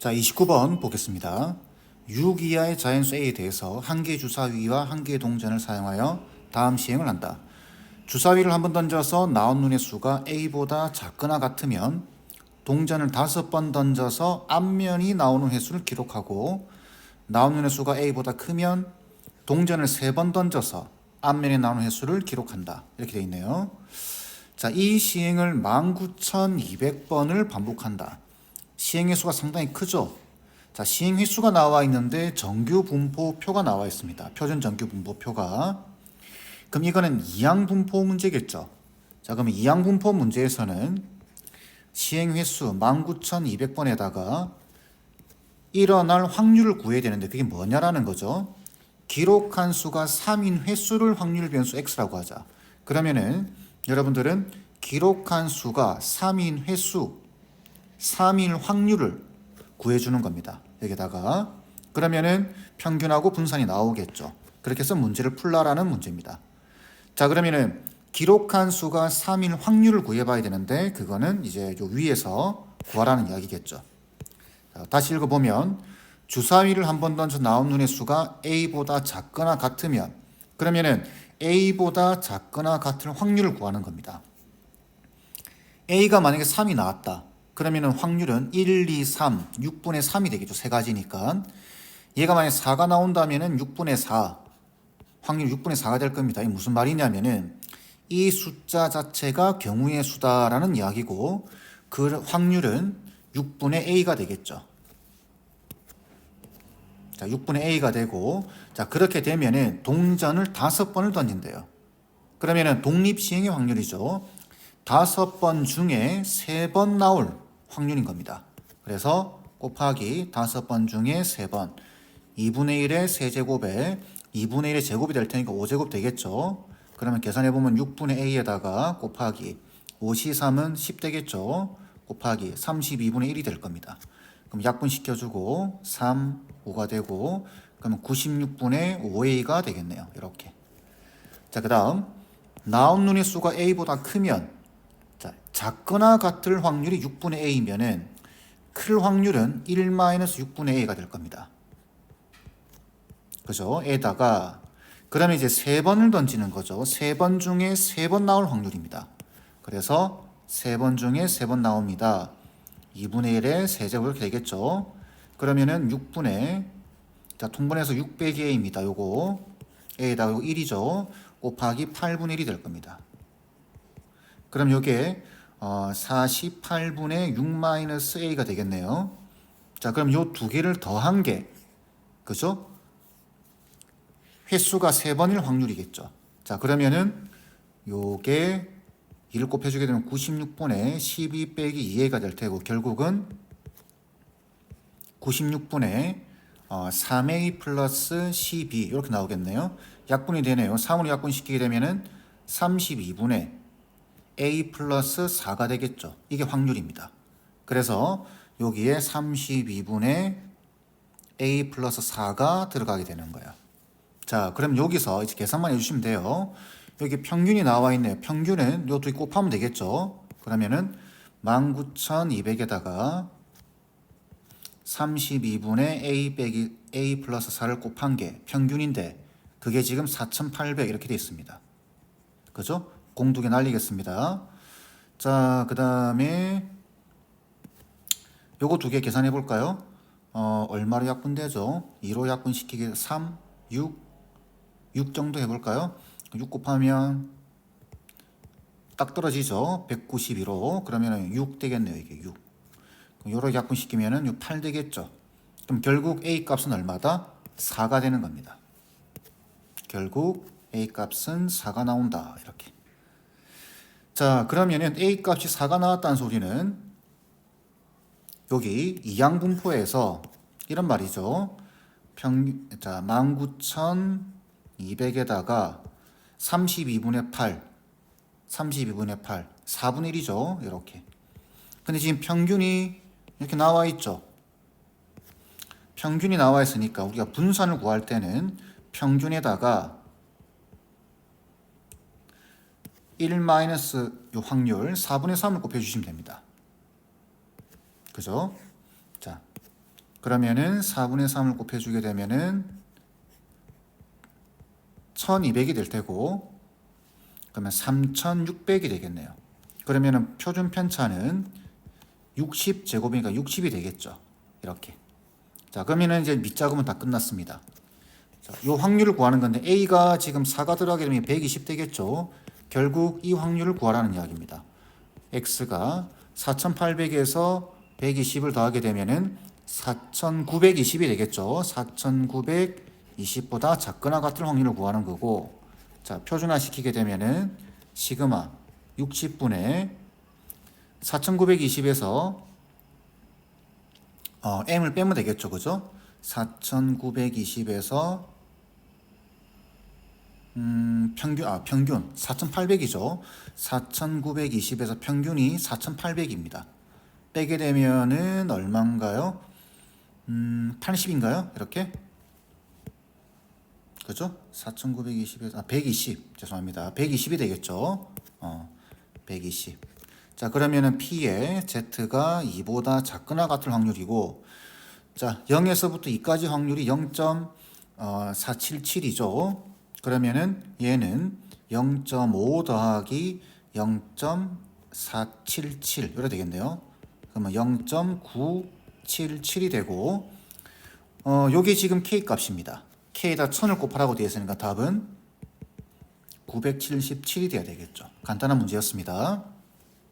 자, 29번 보겠습니다. 6 이하의 자연수 A에 대해서 한 개의 주사위와 한 개의 동전을 사용하여 다음 시행을 한다. 주사위를 한 번 던져서 나온 눈의 수가 A보다 작거나 같으면 동전을 다섯 번 던져서 앞면이 나오는 횟수를 기록하고 나온 눈의 수가 A보다 크면 동전을 세 번 던져서 앞면에 나오는 횟수를 기록한다. 이렇게 되어 있네요. 자, 이 시행을 19,200번을 반복한다. 시행 횟수가 상당히 크죠. 자, 시행 횟수가 나와 있는데 정규 분포표가 나와 있습니다. 표준 정규 분포표가. 그럼 이거는 이항 분포 문제겠죠. 자, 그러면 이항 분포 문제에서는 시행 횟수 19,200번에다가 일어날 확률을 구해야 되는데 그게 뭐냐라는 거죠. 기록한 수가 3인 횟수를 확률 변수 x라고 하자. 그러면은 여러분들은 기록한 수가 3인 횟수 3일 확률을 구해주는 겁니다. 여기다가 그러면은 평균하고 분산이 나오겠죠. 그렇게 해서 문제를 풀라라는 문제입니다. 자 그러면은 기록한 수가 3일 확률을 구해봐야 되는데 그거는 이제 요 위에서 구하라는 이야기겠죠. 자, 다시 읽어보면 주사위를 한 번 던져 나온 눈의 수가 A보다 작거나 같으면 그러면은 A보다 작거나 같은 확률을 구하는 겁니다. A가 만약에 3이 나왔다. 그러면은 확률은 1, 2, 3, 6분의 3이 되겠죠. 세 가지니까. 얘가 만약에 4가 나온다면은 6분의 4, 확률 6분의 4가 될 겁니다. 이게 무슨 말이냐면은 이 숫자 자체가 경우의 수다라는 이야기고 그 확률은 6분의 A가 되겠죠. 자, 6분의 A가 되고 자, 그렇게 되면은 동전을 다섯 번을 던진대요. 그러면은 독립 시행의 확률이죠. 다섯 번 중에 세 번 나올 확률인 겁니다. 그래서 곱하기 다섯 번 중에 세 번. 2분의 1의 세제곱에 2분의 1의 제곱이 될 테니까 5제곱 되겠죠. 그러면 계산해보면 6분의 A에다가 곱하기 5시 3은 10 되겠죠. 곱하기 32분의 1이 될 겁니다. 그럼 약분시켜주고 3, 5가 되고 그러면 96분의 5A가 되겠네요. 이렇게. 자, 그 다음 나온 눈의 수가 A보다 크면 자, 작거나 같을 확률이 6분의 A면은 클 확률은 1-6분의 A가 될 겁니다. 그죠? 에다가 그러면 이제 세 번을 던지는 거죠. 세 번 중에 세 번 나올 확률입니다. 그래서 세 번 중에 세 번 나옵니다. 2분의 1의 세제곱 이렇게 되겠죠. 그러면은 6분의 자 통분해서 6 빼기 a입니다. 요거 a에다가 요거 1이죠. 곱하기 8분의 1이 될 겁니다. 그럼 요게 어, 48분의 6 마이너스 a가 되겠네요. 자 그럼 요 두 개를 더한 게 그죠? 횟수가 세 번일 확률이겠죠. 자 그러면은 요게 1을 곱해주게 되면 96분의 12 빼기 2a가 될 테고 결국은 96분의 어, 3a 플러스 12 이렇게 나오겠네요. 약분이 되네요. 3으로 약분시키게 되면은 32분의 a 플러스 4가 되겠죠. 이게 확률입니다. 그래서 여기에 32분의 a 플러스 4가 들어가게 되는 거예요. 자, 그럼 여기서 이제 계산만 해주시면 돼요. 여기 평균이 나와 있네요. 평균은 요두 곱하면 되겠죠. 그러면은 19,200에다가 32분의 a 빼기 a 플러스 4를 곱한 게 평균인데 그게 지금 4,800 이렇게 돼 있습니다. 그죠? 공두 개 날리겠습니다. 자, 그 다음에 요거 두 개 계산해 볼까요? 어, 얼마로 약분되죠? 2로 약분시키기 3, 6, 6 정도 해볼까요? 6 곱하면 딱 떨어지죠. 192로. 그러면 6 되겠네요. 이게 6. 요렇게 약분시키면은 8 되겠죠. 그럼 결국 A 값은 얼마다? 4가 되는 겁니다. 결국 A 값은 4가 나온다. 이렇게. 자, 그러면은 A 값이 4가 나왔다는 소리는 여기 이항분포에서 이런 말이죠. 평, 자, 19,200에다가 32분의 8, 32분의 8, 4분의 1이죠. 이렇게. 근데 지금 평균이 이렇게 나와 있죠. 평균이 나와 있으니까 우리가 분산을 구할 때는 평균에다가 1 마이너스 요 확률 4분의 3을 곱해 주시면 됩니다. 그죠? 자, 그러면은 4분의 3을 곱해주게 되면은 1200이 될 테고 그러면 3600이 되겠네요. 그러면은 표준 편차는 60제곱이니까 60이 되겠죠. 이렇게. 자, 그러면은 이제 밑작업은 다 끝났습니다. 자, 요 확률을 구하는 건데 A가 지금 4가 들어가게 되면 120 되겠죠. 결국 이 확률을 구하라는 이야기입니다. X가 4800에서 120을 더하게 되면은 4920이 되겠죠. 4920보다 작거나 같을 확률을 구하는 거고 자, 표준화 시키게 되면은 시그마 60분의 4920에서 어, m을 빼면 되겠죠. 그죠? 4920에서 음, 평균 아, 평균 4800이죠. 4920에서 평균이 4800입니다. 빼게 되면은 얼마인가요? 음, 80인가요? 이렇게? 그죠? 4920에서 아, 120. 죄송합니다. 120이 되겠죠. 어. 120. 자, 그러면은 P의 Z가 2보다 작거나 같을 확률이고 자, 0에서부터 2까지 확률이 0.477이죠. 그러면은 얘는 0.5 더하기 0.477 이래 되겠네요. 그러면 0.977이 되고 어, 요게 지금 K 값입니다. K에다 1000을 곱하라고 되어 있으니까 답은 977이 돼야 되겠죠. 간단한 문제였습니다.